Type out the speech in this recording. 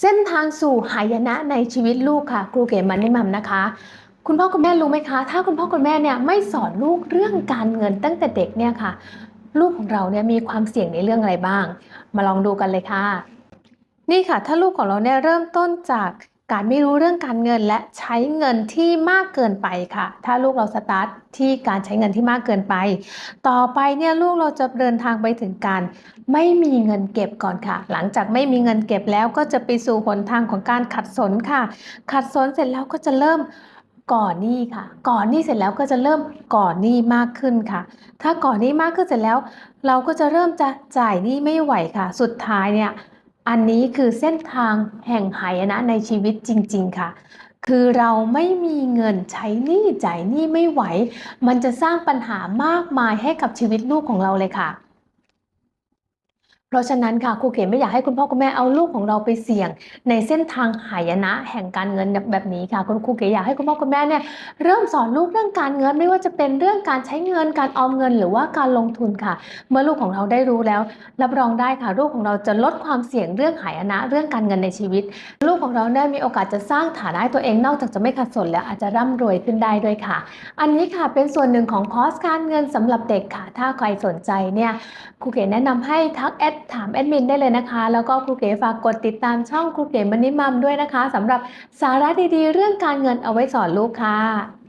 เส้นทางสู่หายนะในชีวิตลูกค่ะ ครูเก๋มันนี่มัมนะคะ คุณพ่อคุณแม่รู้ไหมคะ ถ้าคุณพ่อคุณแม่เนี่ยไม่สอนลูกเรื่องการเงินตั้งแต่เด็กเนี่ยค่ะ ลูกของเราเนี่ยมีความเสี่ยงในเรื่องอะไรบ้าง มาลองดูกันเลยค่ะ นี่ค่ะ ถ้าลูกของเราเนี่ยเริ่มต้นจาก การไม่รู้เรื่องการเงินและใช้เงินที่มากเกินไปค่ะ ถ้าลูกเราสตาร์ทที่การใช้เงินที่มากเกินไป ต่อไปเนี่ยลูกเราจะเดินทางไปถึงการไม่มีเงินเก็บก่อนค่ะ หลังจากไม่มีเงินเก็บแล้วก็จะไปสู่หนทางของการขัดสนค่ะ ขัดสนเสร็จแล้วก็จะเริ่มก่อหนี้ค่ะ ก่อหนี้เสร็จแล้วก็จะเริ่มก่อหนี้มากขึ้นค่ะ ถ้าก่อหนี้มากขึ้นเสร็จแล้ว เราก็จะเริ่มจะจ่ายหนี้ไม่ไหวค่ะ สุดท้ายเนี่ย อันนี้คือเส้นทางแห่งหายนะในชีวิตจริง ๆ ค่ะ คือเราไม่มีเงินใช้หนี้จ่ายหนี้ไม่ไหว มันจะสร้างปัญหามากมายให้กับชีวิตลูกของเราเลยค่ะ เพราะฉะนั้นค่ะครูเก๋ไม่อยากให้คุณพ่อคุณแม่เอาลูกของเราไปเสี่ยง ในเส้นทางหายนะแห่งการเงินแบบนี้ค่ะ คุณครูเก๋อยากให้คุณพ่อคุณแม่เนี่ยเริ่มสอนลูกเรื่องการเงินไม่ว่าจะเป็นเรื่องการใช้เงินการออมเงิน หรือว่าการลงทุนค่ะ เมื่อลูกของเราได้รู้แล้ว รับรองได้ค่ะลูกของเราจะลดความเสี่ยงเรื่องหายนะเรื่องการเงินในชีวิต ลูกของเราได้มีโอกาสจะสร้างฐานะตัวเองนอกจากจะไม่ขัดสนแล้วอาจจะร่ำรวยขึ้นได้ด้วยค่ะ อันนี้ค่ะเป็นส่วนหนึ่งของคอร์สการเงินสำหรับเด็กค่ะ ถ้าใครสนใจเนี่ยครูเก๋แนะนำให้ทักแอดถามแอดมินได้เลยนะคะ แล้วก็ครูเก๋ฝากกดติดตามช่องครูเก๋มันนี่มัมด้วยนะคะสำหรับสาระดีๆ เรื่องการเงินเอาไว้สอนลูกค่ะ